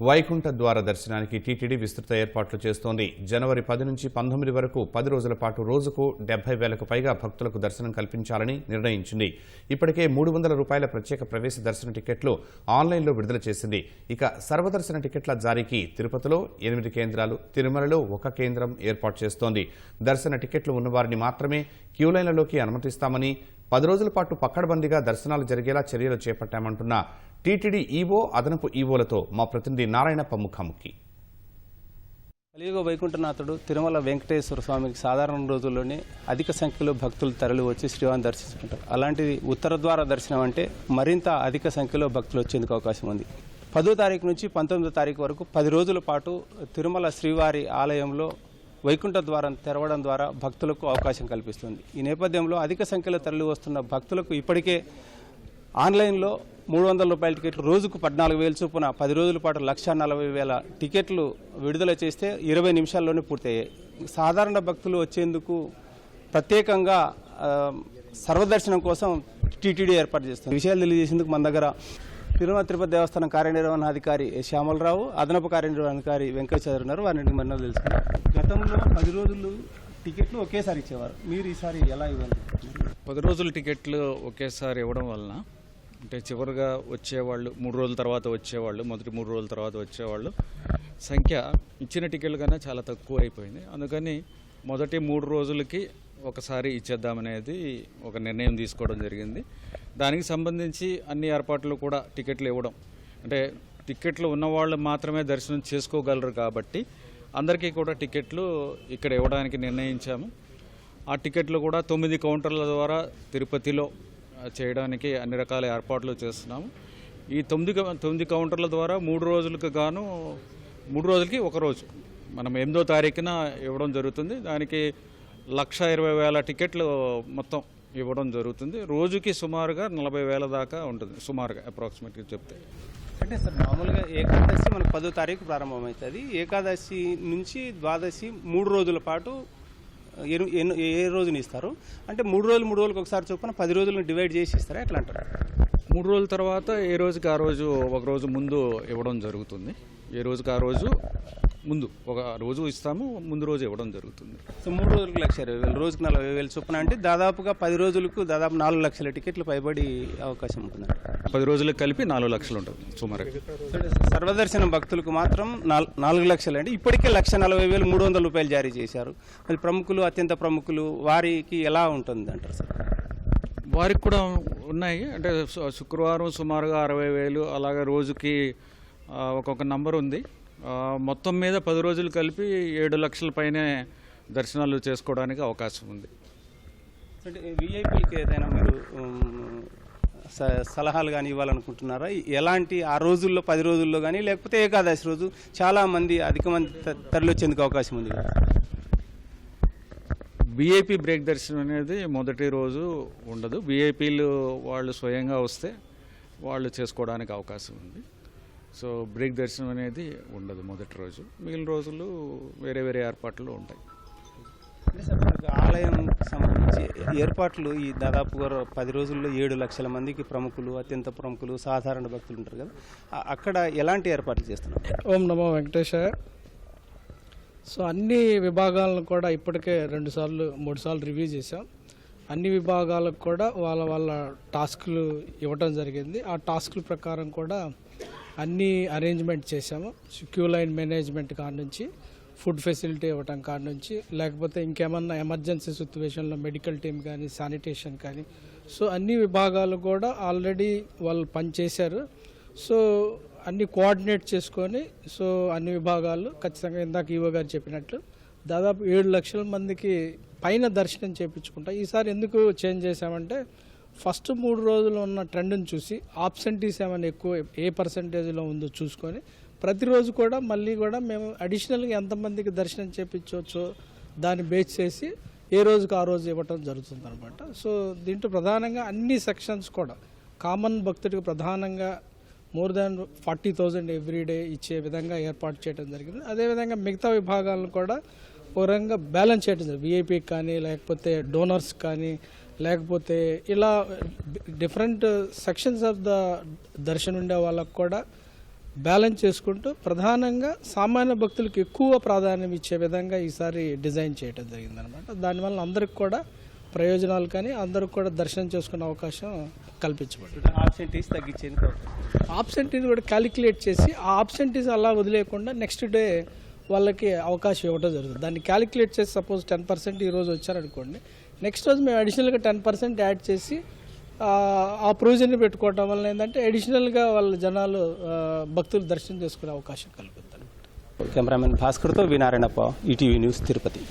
వైకుంఠ ద్వార దర్శనానికి టీటీడీ విస్తృత ఏర్పాట్లు చేస్తోంది. జనవరి పది నుంచి పంతొమ్మిది వరకు పది రోజుల పాటు రోజుకు డెబ్బై వేలకు పైగా భక్తులకు దర్శనం కల్పించాలని నిర్ణయించింది. ఇప్పటికే మూడు వందల రూపాయల ప్రత్యేక ప్రవేశ దర్శన టికెట్లు ఆన్లైన్లో విడుదల చేసింది. ఇక సర్వదర్శన టికెట్ల జారీకి తిరుపతిలో ఎనిమిది కేంద్రాలు తిరుమలలో ఒక కేంద్రం ఏర్పాటు చేస్తోంది. దర్శన టికెట్లు ఉన్నవారిని మాత్రమే క్యూ లైన్లలోకి అనుమతిస్తామని పది రోజుల పాటు పక్కడబందీగా దర్శనాలు జరిగేలా చర్యలు చేపట్టామంటున్న టీటీడీ ఈవో అదనపు ఈవోలతో మా ప్రతినిధి నారాయణప్ప ముఖాముఖి కలియుగ వైకుంఠనాథుడు తిరుమల వెంకటేశ్వర స్వామికి సాధారణ రోజుల్లోనే అధిక సంఖ్యలో భక్తులు తరలి వచ్చి శ్రీవారిని దర్శించుకుంటారు. అలాంటిది ఉత్తర ద్వార దర్శనం అంటే మరింత అధిక సంఖ్యలో భక్తులు వచ్చేందుకు అవకాశం ఉంది. పదో తారీఖు నుంచి పంతొమ్మిదో తారీఖు వరకు పది రోజుల పాటు తిరుమల శ్రీవారి ఆలయంలో వైకుంఠ ద్వారం తెరవడం ద్వారా భక్తులకు అవకాశం కల్పిస్తుంది. ఈ నేపథ్యంలో అధిక సంఖ్యలో తరలి వస్తున్న భక్తులకు ఇప్పటికే ఆన్లైన్లో మూడు వందల రూపాయల టికెట్లు రోజుకు పద్నాలుగు వేల చొప్పున పది రోజుల పాటు లక్ష నలభై వేల టికెట్లు విడుదల చేస్తే ఇరవై నిమిషాల్లోనే పూర్తయ్యాయి. సాధారణ భక్తులు వచ్చేందుకు ప్రత్యేకంగా సర్వదర్శనం కోసం టీటీడీ ఏర్పాటు చేస్తుంది. విషయాలు తెలియజేసేందుకు మన దగ్గర తిరుమల తిరుపతి దేవస్థానం కార్యనిర్వహణాధికారి శ్యామలరావు అదనపు కార్యనిర్వహణాధికారి వెంకటేశ్వర ఉన్నారు. వారిని మరణాలు తెలుసుకున్నారు గతంలో పది రోజులు టికెట్లు ఒకేసారి ఇచ్చేవారు. మీరు ఈసారి ఎలా ఇవ్వాలి? పది రోజుల టికెట్లు ఒకేసారి ఇవ్వడం వలన అంటే చివరిగా వచ్చేవాళ్ళు మూడు రోజుల తర్వాత వచ్చేవాళ్ళు మొదటి మూడు రోజుల తర్వాత వచ్చేవాళ్ళు. సంఖ్య ఇచ్చిన టికెట్లు కన్నా చాలా తక్కువ అయిపోయింది. అందుకని మొదటి మూడు రోజులకి ఒకసారి ఇచ్చేద్దామనేది ఒక నిర్ణయం తీసుకోవడం జరిగింది. దానికి సంబంధించి అన్ని ఏర్పాట్లు కూడా టికెట్లు ఇవ్వడం. అంటే టికెట్లు ఉన్నవాళ్ళు మాత్రమే దర్శనం చేసుకోగలరు కాబట్టి అందరికీ కూడా టికెట్లు ఇక్కడ ఇవ్వడానికి నిర్ణయించాము. ఆ టికెట్లు కూడా తొమ్మిది కౌంటర్ల ద్వారా తిరుపతిలో చేయడానికి అన్ని రకాల ఏర్పాట్లు చేస్తున్నాము ఈ తొమ్మిది తొమ్మిది కౌంటర్ల ద్వారా మూడు రోజులకు గాను మూడు రోజులకి ఒక రోజు. మనం ఎనిమిదో తారీఖున ఇవ్వడం జరుగుతుంది. దానికి లక్ష ఇరవై వేల టికెట్లు మొత్తం ఇవ్వడం జరుగుతుంది. రోజుకి సుమారుగా నలభై వేల దాకా ఉంటుంది. సుమారుగా అప్రాక్సిమేట్గా చెప్తే. అంటే సార్ మామూలుగా ఏకాదశి మనకు పదో తారీఖు ప్రారంభమవుతుంది. ఏకాదశి నుంచి ద్వాదశి మూడు రోజుల పాటు ఏ రోజుని ఇస్తారు? అంటే మూడు రోజులు మూడు రోజులకు ఒకసారి చొప్పున పది రోజులను డివైడ్ చేసి ఇస్తారా? ఎట్లా అంటారు? మూడు రోజుల తర్వాత ఏ రోజుకి ఆ రోజు ఒక రోజు ముందు ఇవ్వడం జరుగుతుంది. ఏ రోజుకి ఆ రోజు ముందు ఒక రోజు ఇస్తాము ముందు రోజు ఇవ్వడం జరుగుతుంది. సో మూడు రోజులకు లక్ష ఇరవై వేలు రోజుకు నలభై వేలు చొప్పున అంటే దాదాపుగా పది రోజులకు దాదాపు నాలుగు లక్షల టికెట్లు పైబడి అవకాశం ఉంటుంది. పది రోజులకు కలిపి నాలుగు లక్షలు ఉంటుంది సుమారుగా. సర్వదర్శనం భక్తులకు మాత్రం నాల్- నాలుగు లక్షలు అంటే ఇప్పటికే లక్ష నలభై వేలు మూడు వందల రూపాయలు జారీ చేశారు. మరి ప్రముఖులు అత్యంత ప్రముఖులు వారికి ఎలా ఉంటుంది అంటారు సార్? వారికి కూడా ఉన్నాయి. అంటే శుక్రవారం సుమారుగా అరవై వేలు అలాగే రోజుకి ఒక్కొక్క నంబర్ ఉంది. మొత్తం మీద పది రోజులు కలిపి ఏడు లక్షల పైనే దర్శనాలు చేసుకోవడానికి అవకాశం ఉంది. అంటే విఐపీలకి ఏదైనా మీరు సలహాలు కానీ ఇవ్వాలనుకుంటున్నారా? ఎలాంటి ఆ రోజుల్లో పది రోజుల్లో కానీ లేకపోతే ఏకాదశి రోజు చాలా మంది అధిక మంది త- తరలి వచ్చేందుకు అవకాశం ఉంది విఐపి బ్రేక్ దర్శనం అనేది మొదటి రోజు ఉండదు. విఐపీలు వాళ్ళు స్వయంగా వస్తే వాళ్ళు చేసుకోవడానికి అవకాశం ఉంది. సో బ్రేక్ దర్శనం అనేది ఉండదు మొదటి రోజు. మిగిలిన రోజులు వేరే వేరే ఏర్పాట్లు ఉంటాయి. అంటే సార్ మనకు ఆలయం సంబంధించి ఏర్పాట్లు ఈ దాదాపుగా పది రోజుల్లో ఏడు లక్షల మందికి ప్రముఖులు అత్యంత ప్రముఖులు సాధారణ భక్తులు ఉంటారు కదా. అక్కడ ఎలాంటి ఏర్పాట్లు చేస్తున్నారు? ఓం నమో వెంకటేశాయ. సో అన్ని విభాగాలను కూడా ఇప్పటికే రెండు సార్లు మూడు సార్లు రివ్యూ చేసాం అన్ని విభాగాలకు కూడా వాళ్ళ వాళ్ళ టాస్క్లు ఇవ్వటం జరిగింది. ఆ టాస్క్ల ప్రకారం కూడా అన్ని అరేంజ్మెంట్ చేసాము క్యూ లైన్ మేనేజ్మెంట్ కాడ నుంచి ఫుడ్ ఫెసిలిటీ ఇవ్వటం కాడ నుంచి లేకపోతే ఇంకేమన్నా ఎమర్జెన్సీ సిచ్యువేషన్లో మెడికల్ టీమ్ కానీ శానిటేషన్ కానీ. సో అన్ని విభాగాలు కూడా ఆల్రెడీ వాళ్ళు పనిచేశారు సో అన్ని కోఆర్డినేట్ చేసుకొని సో అన్ని విభాగాలు ఖచ్చితంగా ఇందాక ఈవో గారు చెప్పినట్లు దాదాపు ఏడు లక్షల మందికి పైన దర్శనం చేయించుకుంటా. ఈసారి ఎందుకు చేంజ్ చేశామంటే ఫస్ట్ మూడు రోజులు ఉన్న ట్రెండ్ని చూసి ఆబ్సెంటీస్ ఏమైనా ఎక్కువ ఏ పర్సంటేజ్లో ఉందో చూసుకొని ప్రతిరోజు కూడా మళ్ళీ కూడా మేము అడిషనల్గా ఎంతమందికి దర్శనం చేయించవచ్చో దాన్ని బేస్ చేసి ఏ రోజుకి ఆ రోజు ఇవ్వటం జరుగుతుంది అనమాట సో దీంట్లో ప్రధానంగా అన్ని సెక్షన్స్ కూడా కామన్ భక్తుడికి ప్రధానంగా more than forty thousand every day ఇచ్చే విధంగా ఏర్పాటు చేయడం జరిగింది. అదేవిధంగా మిగతా విభాగాలను కూడా ఒక రకంగా బ్యాలెన్స్ చేయడం జరిగింది విఐపీకి కానీ లేకపోతే డోనర్స్ కానీ లేకపోతే ఇలా different sections of the darshan ఉండే వాళ్ళకు కూడా బ్యాలెన్స్ చేసుకుంటూ ప్రధానంగా సామాన్య భక్తులకు ఎక్కువ ప్రాధాన్యం ఇచ్చే విధంగా ఈసారి డిజైన్ చేయడం జరిగిందనమాట దానివల్ల అందరికి కూడా ప్రయోజనాలు కానీ అందరికి కూడా దర్శనం చేసుకునే అవకాశం కల్పించబడింది. ఆబ్సెంటీస్ తగ్గించేది కోరుకుంటున్నాను. ఆబ్సెంటీస్ కూడా క్యాలిక్యులేట్ చేసి ఆ ఆబ్సెంటీస్ అలా వదిలేయకుండా నెక్స్ట్ డే వాళ్ళకి అవకాశం ఇవ్వడం జరుగుతుంది. దాన్ని క్యాలిక్యులేట్ చేసి సపోజ్ టెన్ పర్సెంట్ ఈరోజు వచ్చారనుకోండి నెక్స్ట్ రోజు మేము అడిషనల్గా టెన్ పర్సెంట్ యాడ్ చేసి ఆ, ఆ ప్రొవిజన్ని వలన వల్ల ఏంటంటే అడిషనల్గా వాళ్ళ జనాలు భక్తులు దర్శనం చేసుకునే అవకాశం కలుగుతుంది. కెమెరామెన్ భాస్కర్తో వినారాయణప్ప ఈటీవీ న్యూస్ తిరుపతి.